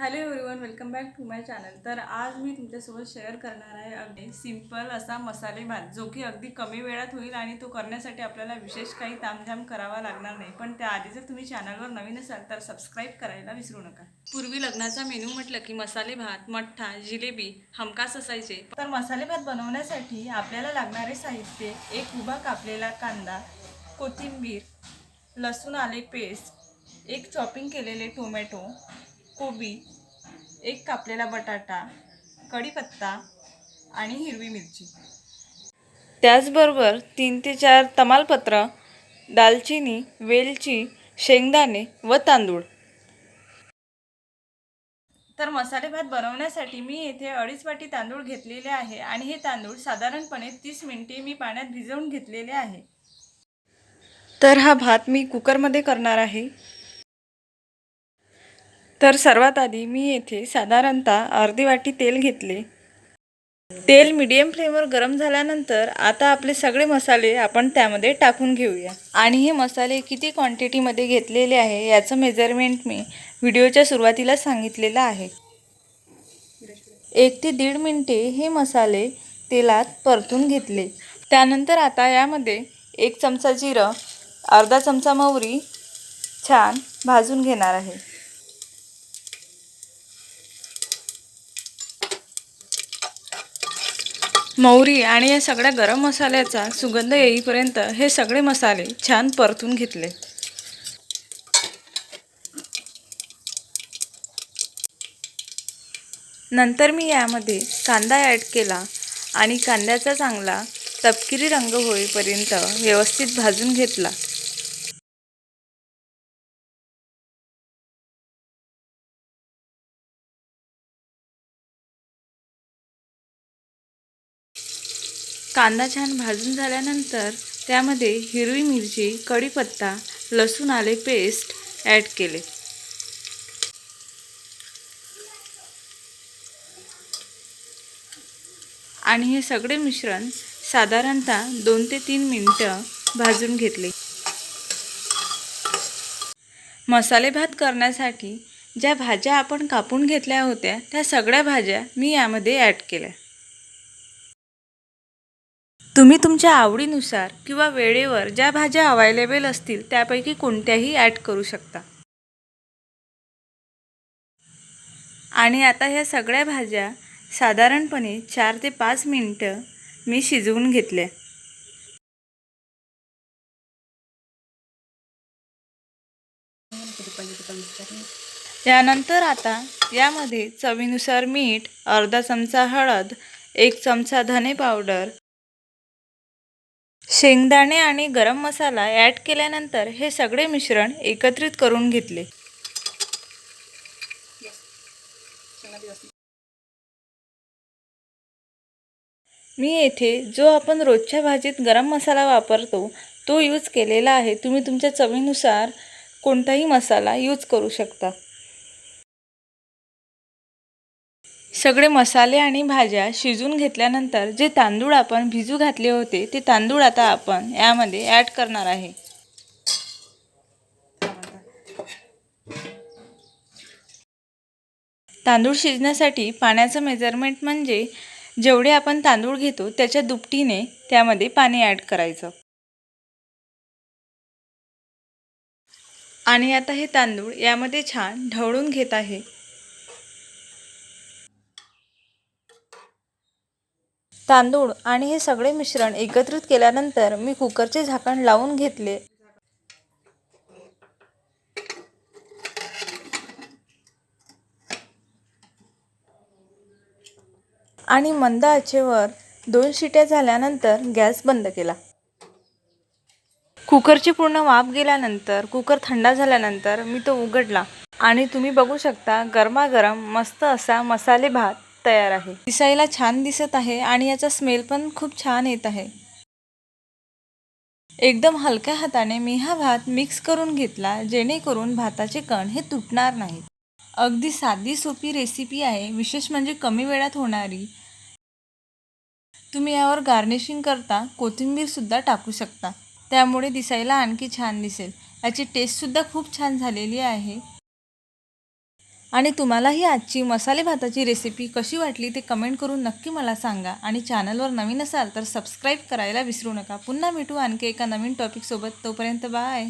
Hello everyone welcome back to my channel. तर आज मी तुमच्यासोबत शेअर करणार आहे अगदी सिंपल असा मसाले भात जो की अगदी कमी वेळात होईल आणि तो करण्यासाठी आपल्याला विशेष काही तामझाम करावा लागणार नाही. पण त्याआधी जर तुम्ही चॅनलवर नवीन असाल तर सबस्क्राईब करायला विसरू नका. पूर्वी लग्नाचा मेनू म्हटलं की मसाले भात मठ्ठा जिलेबी हमखास असायचे. तर मसाले भात बनवण्यासाठी आपल्याला लागणारे साहित्य एक उभा कापलेला कांदा कोथिंबीर लसूण आले पेस्ट एक चॉपिंग केलेले टोमॅटो कोबी एक कापलेला बटाटा कढीपत्ता आणि हिरवी मिरची. त्याचबरोबर तीन ते चार तमालपत्र दालचिनी वेलची शेंगदाणे व तांदूळ. तर मसाले भात बनवण्यासाठी मी येथे अडीच वाटी तांदूळ घेतलेले आहे आणि हे तांदूळ साधारणपणे तीस मिनिटे मी पाण्यात भिजवून घेतलेले आहे. तर हा भात मी कुकरमध्ये करणार आहे. तर सर्वात आधी मी येथे साधारणतः अर्धी वाटी तेल घेतले. तेल मिडियम फ्लेमवर गरम झाल्यानंतर आता आपले सगळे मसाले आपण त्यामध्ये टाकून घेऊया. आणि हे मसाले किती क्वांटिटीमध्ये घेतलेले आहे याचं मेजरमेंट मी व्हिडिओच्या सुरुवातीला सांगितलेलं आहे. एक ते दीड मिनटे हे मसाले तेलात परतून घेतले. त्यानंतर आता यामध्ये एक चमचा जिरं अर्धा चमचा मोहरी छान भाजून घेणार आहे. मोहरी आणि या सगळ्या गरम मसाल्याचा सुगंध येईपर्यंत हे सगळे मसाले छान परतून घेतले. नंतर मी यामध्ये कांदा ॲड केला आणि कांद्याचा चांगला तपकिरी रंग होईपर्यंत व्यवस्थित भाजून घेतला. कांदा छान भाजून झाल्यानंतर त्यामध्ये हिरवी मिरची कढीपत्ता लसूण आले पेस्ट ॲड केले. आणि हे सगळे मिश्रण साधारणतः दोन ते तीन मिनटं भाजून घेतले. मसाले भात करण्यासाठी ज्या भाज्या आपण कापून घेतल्या होत्या त्या सगळ्या भाज्या मी यामध्ये ॲड केल्या. तुम्ही तुमच्या आवडीनुसार किंवा वेळेवर ज्या भाज्या अवायलेबल असतील त्यापैकी कोणत्याही ॲड करू शकता. आणि आता ह्या सगळ्या भाज्या साधारणपणे चार ते पाच मिनटं मी शिजवून घेतल्या. त्यानंतर आता यामध्ये चवीनुसार मीठ अर्धा चमचा हळद एक चमचा धने पावडर शेंगदाणे आणि गरम मसाला ॲड केल्यानंतर हे सगळे मिश्रण एकत्रित करून घेतले. मी येथे जो आपण रोजच्या भाजीत गरम मसाला वापरतो तो यूज केलेला आहे. तुम्ही तुमच्या चवीनुसार कोणताही मसाला यूज करू शकता. सगळे मसाले आणि भाज्या शिजून घेतल्यानंतर जे तांदूळ आपण भिजू घातले होते ते तांदूळ आता आपण यामध्ये ॲड करणार आहे. तांदूळ शिजण्यासाठी पाण्याचं मेजरमेंट म्हणजे जेवढे आपण तांदूळ घेतो त्याच्या दुपटीने त्यामध्ये पाणी ॲड करायचं. आणि आता हे तांदूळ यामध्ये छान ढवळून घेत आहे. तांदूळ आणि हे सगळे मिश्रण एकत्रित केल्यानंतर मी कुकरचे झाकण लावून घेतले. आणि मंद आचेवर दोन शिट्या झाल्यानंतर गॅस बंद केला. कुकरची पूर्ण वाफ गेल्यानंतर कुकर थंडा झाल्यानंतर मी तो उघडला. आणि तुम्ही बघू शकता गरमागरम मस्त असा मसाले भात तयार आहे. दिसायला छान दिसत आहे आणि याचा स्मेल पण खूप छान येत आहे. एकदम हलक्या हाताने मी हा भात मिक्स करून घेतला जेणेकरून भाताचे कण हे तुटणार नाहीत. अगदी साधी सोपी रेसिपी आहे विशेष म्हणजे कमी वेळात होणारी. तुम्ही यावर गार्निशिंग करता कोथिंबीरसुद्धा टाकू शकता. त्यामुळे दिसायला आणखी छान दिसेल. याची टेस्टसुद्धा खूप छान झालेली आहे. आणि तुम्हालाही आजची मसाले भाताची रेसिपी कशी वाटली ते कमेंट करून नक्की मला सांगा. आणि चॅनलवर नवीन असाल तर सबस्क्राईब करायला विसरू नका. पुन्हा भेटू आणखी एका नवीन टॉपिकसोबत तोपर्यंत बाय